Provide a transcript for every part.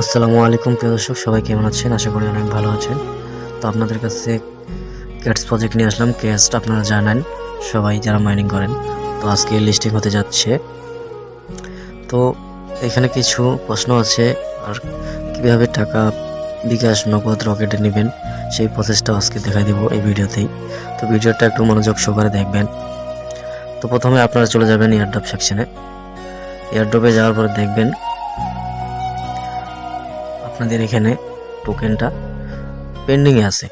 আসসালামু আলাইকুম, প্রিয় দর্শক, সবাই কেমন আছেন? আশা করি অনেক ভালো আছেন। তো আপনাদের কাছে ক্যাটস প্রজেক্ট নিয়ে আসলাম। ক্যাটসটা আপনারা জানেন, সবাই যারা মাইনিং করেন। তো আজকে লিস্টিং হতে যাচ্ছে। তো এখানে কিছু প্রশ্ন আছে, আর কীভাবে টাকা বিকাশ নগদ রকেটে নেবেন, সেই প্রসেসটা আজকে দেখাই দিব এই ভিডিওতেই। তো ভিডিওটা একটু মনোযোগ সহকারে দেখবেন। তো প্রথমে আপনারা চলে যাবেন এয়ারড্রপ সেকশনে এয়ারড্রপে যাওয়ার পরে দেখবেন আপনাদের এখানে টোকেনটা পেন্ডিংয়ে আছে।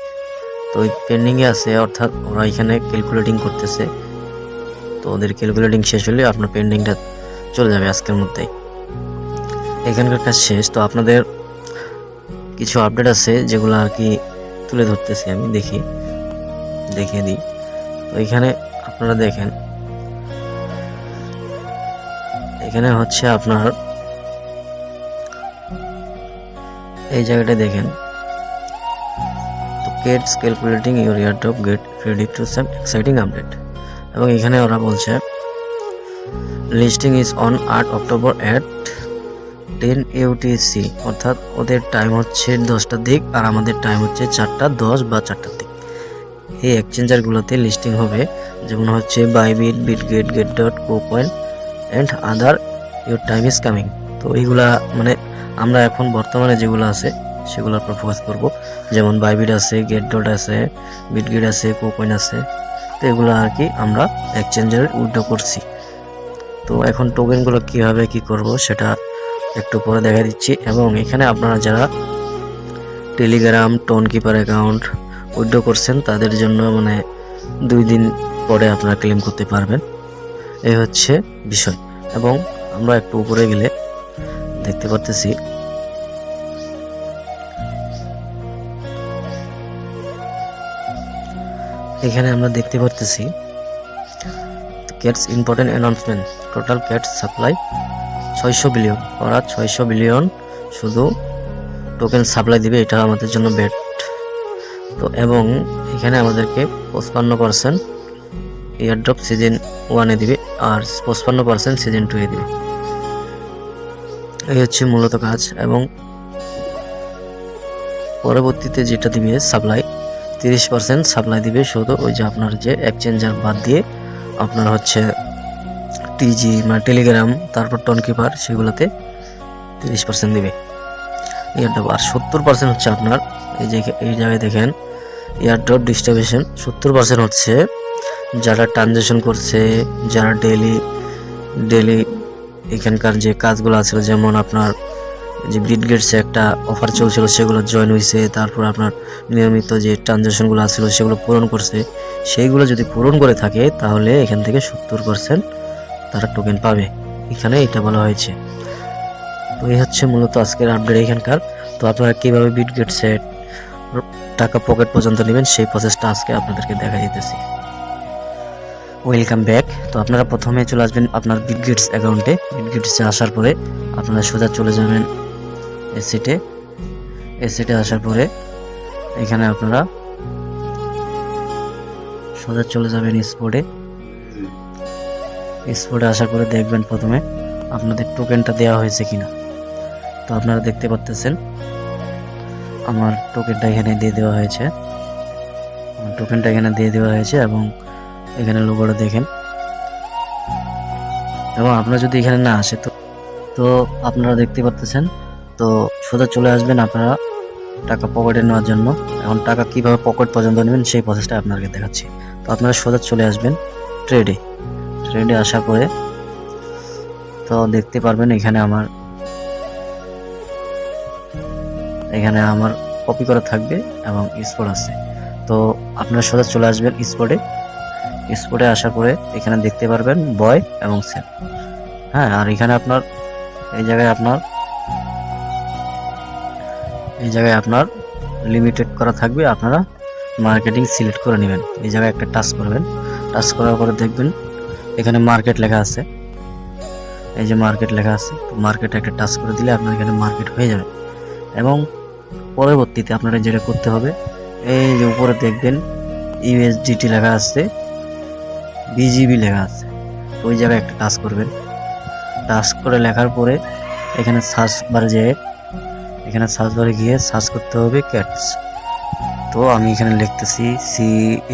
তো ওই পেন্ডিংয়ে আছে, অর্থাৎ ওরা এখানে ক্যালকুলেটিং করতেছে। তো ওদের ক্যালকুলেটিং শেষ হলে আপনার পেন্ডিংটা চলে যাবে আজকের মধ্যেই। এখানকার কাজ শেষ। তো আপনাদের কিছু আপডেট আছে যেগুলো আর কি তুলে ধরতেছি আমি, দেখি, দেখিয়ে দিই। তো এখানে আপনারা দেখেন, এখানে হচ্ছে আপনার এই জায়গাটা দেখেন। তো gets calculating your airdrop get ready to some exciting update এবং এখানে ওরা বলছে লিস্টিং ইজ অন আট অক্টোবর অ্যাট টেন ইউটিসি অর্থাৎ ওদের টাইম হচ্ছে দশটার দিক আর আমাদের টাইম হচ্ছে চারটা দশ বা চারটার দিক। এই এক্সচেঞ্জারগুলোতে লিস্টিং হবে, যেমন হচ্ছে Bybit Bitget Gate dot co point and other your time is coming তো এইগুলা মানে আমরা এখন বর্তমানে যেগুলো আছে, সেগুলোর উপর ফোকাস করব। যেমন বাইবিট আছে গেট ডট আছে বিটগেট আছে কোকয়েন আছে। তো এগুলো আর কি আমরা এক্সচেঞ্জের উইড্রো করছি। তো এখন টোকেনগুলো কীভাবে কি করব, সেটা একটু পরে দেখা দিচ্ছি। এবং এখানে আপনারা যারা Telegram Tonkeeper account withdraw করছেন, তাদের জন্য মানে দুই দিন পরে আপনারা ক্লেম করতে পারবেন। এই হচ্ছে বিষয়। এবং আমরা একটু উপরে গেলে দেখতে পারতেছি। এখানে আমরা দেখতে পারতেছি Cats important announcement total Cats supply ছয়শো বিলিয়ন ওরা ছয়শো বিলিয়ন শুধু টোকেন সাপ্লাই দিবে, এটা আমাদের জন্য বেট তো এবং এখানে আমাদেরকে পঁচপান্ন পার্সেন্ট এয়ারড্রপ সিজন ওয়ানে দিবে, আর পঁচপান্ন পার্সেন্ট সিজন টুয়ে দিবে। এই হচ্ছে মূলত কাজ এবং পরবর্তীতে যেটা দিবে সাপ্লাই তিরিশ পার্সেন্ট সাপ্লাই দিবে শুধু ওই যে আপনার যে এক্সচেঞ্জার বাদ দিয়ে আপনার হচ্ছে টিজি মানে টেলিগ্রাম তারপর টন কিপার সেগুলোতে তিরিশ পার্সেন্ট দিবে। এয়ারড্রপ আর সত্তর পার্সেন্ট হচ্ছে আপনার এই যে এই জায়গায় দেখেন এয়ারড্রপ ডিস্ট্রিবিউশন সত্তর পার্সেন্ট হচ্ছে যারা ট্রানজেকশন করছে, যারা ডেলি ডেলি এখানকার যে কাজগুলো আছে, যেমন আপনার যে বিটগেটসে একটা অফার চলছিল, সেগুলো জয়েন হয়েছে তারপর আপনার নিয়মিত যে ট্রানজ্যাকশনগুলো আছিল, সেগুলো পূরণ করছে। সেইগুলো যদি পূরণ করে থাকে, তাহলে এখান থেকে সত্তর পার্সেন্ট তারা টোকেন পাবে। এখানে এটা বলা হয়েছে। তো এই হচ্ছে মূলত আজকের আপডেট এখানকার। তো আপনারা কীভাবে বিটগেটসে টাকা পকেট পর্যন্ত নেবেন, সেই প্রসেসটা আজকে আপনাদেরকে দেখা দিতেছি। Welcome back. তো আপনারা প্রথমে চলে আসবেন আপনার বিটগেটস অ্যাকাউন্টে বিটগেটসে আসার পরে আপনারা সোজা চলে যাবেন এসিটে এসিটে আসার পরে এখানে আপনারা সোজা চলে যাবেন স্পোর্টে স্পোর্টে আসার পরে দেখবেন প্রথমে আপনাদের টোকেনটা দেওয়া হয়েছে কিনা। তো আপনারা দেখতে পাচ্তেছেন আমার টোকেনটা এখানে দিয়ে দেওয়া হয়েছে। টোকেনটা এখানে দিয়ে দেওয়া হয়েছে এবং এখানে লোগোটা দেখেন। এবং আপনারা যদি এখানে না আসে, তো তো আপনারা দেখতে পাচ্তেছেন তো সোজা চলে আসবেন আপনারা টাকা পকেটে নেওয়ার জন্য। এখন টাকা কীভাবে পকেট পর্যন্ত নেবেন, সেই প্রসেসটা আপনাকে দেখাচ্ছি। তো আপনারা সোজা চলে আসবেন ট্রেডে ট্রেডে আসার পরে তো দেখতে পারবেন এখানে আমার এখানে আমার কপি করা থাকবে এবং স্পট আছে। তো আপনারা সোজা চলে আসবেন স্পটে স্পটে আসার পরে এখানে দেখতে পারবেন বয় এবং সেল হ্যাঁ আর এখানে আপনার, এই জায়গায় আপনার, এই জায়গায় আপনার লিমিটেড করা থাকবে, আপনারা মার্কেটিং সিলেক্ট করে নেবেন। এই জায়গায় একটা টাচ করবেন। টাচ করার পরে দেখবেন এখানে মার্কেট লেখা আছে। এই যে মার্কেট লেখা আছে মার্কেটে একটা টাচ করে দিলে আপনার এখানে মার্কেট হয়ে যাবে। এবং পরবর্তীতে আপনারা যেটা করতে হবে, এই যে উপরে দেখবেন ইউএসডিটি লেখা আছে। বিজিবি লেখা আছে। ওই জায়গায় একটা টাচ করবেন। টাচ করে লেখার পরে এখানে সার্চ বারে যেয়ে এখানে সার্চ বারে গিয়ে সার্চ করতে হবে ক্যাটস তো আমি এখানে লিখতেছি C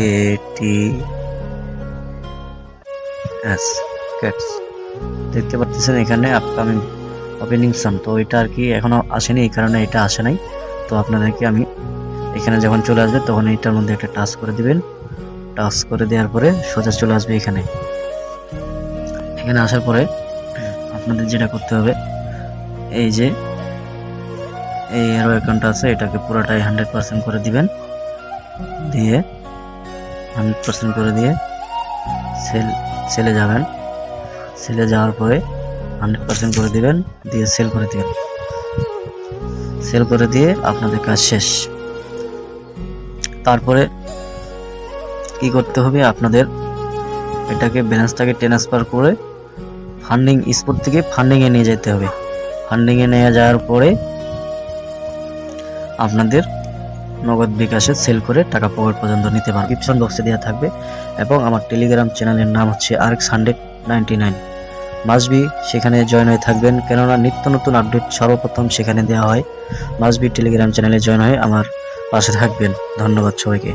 A T S cats দেখতে পাচ্ছেন এখানে আপকামিং ওপেনিং সাম তো এটা আর কি এখনও আসেনি, এই কারণে এটা আসে নাই। তো আপনাদেরকে আমি এখানে যখন চলে আসবে তখন এইটার মধ্যে একটা টাচ করে দিবেন। টাচ করে দেওয়ার পরে সোজা চলে আসবে এখানে। এখানে আসার পরে আপনাদের যেটা করতে হবে, এই যে এই এরো অ্যাকাউন্ট আছে, এটাকে পুরোটাই হান্ড্রেড পার্সেন্ট করে দিবেন। দিয়ে হান্ড্রেড পার্সেন্ট করে দিয়ে সেল সেলে যাবেন। সেলে যাওয়ার পরে হান্ড্রেড পার্সেন্ট করে দিবেন, দিয়ে সেল করে দিবেন। সেল করে দিয়ে আপনাদের কাজ শেষ। তারপরে কি করতে হবে আপনাদের? এটাকে ব্যালেন্সটাকে ট্রান্সফার করে ফান্ডিং স্পোর্ট থেকে ফান্ডিংয়ে নিয়ে যেতে হবে। ফান্ডিংয়ে নিয়ে যাওয়ার পরে আপনাদের নগদ বিকাশে সেল করে টাকা পকেট পর্যন্ত নিতে পারবেন। ডিসক্রিপশন বক্সে দেওয়া থাকবে এবং আমার টেলিগ্রাম চ্যানেলের নাম হচ্ছে R X hundred ninety nine মাসবি সেখানে জয়েন হয়ে থাকবেন। কেননা নিত্য নতুন আপডেট সর্বপ্রথম সেখানে দেওয়া হয়। মাসবি টেলিগ্রাম চ্যানেলে জয়েন হয়ে আমার পাশে থাকবেন। ধন্যবাদ সবাইকে।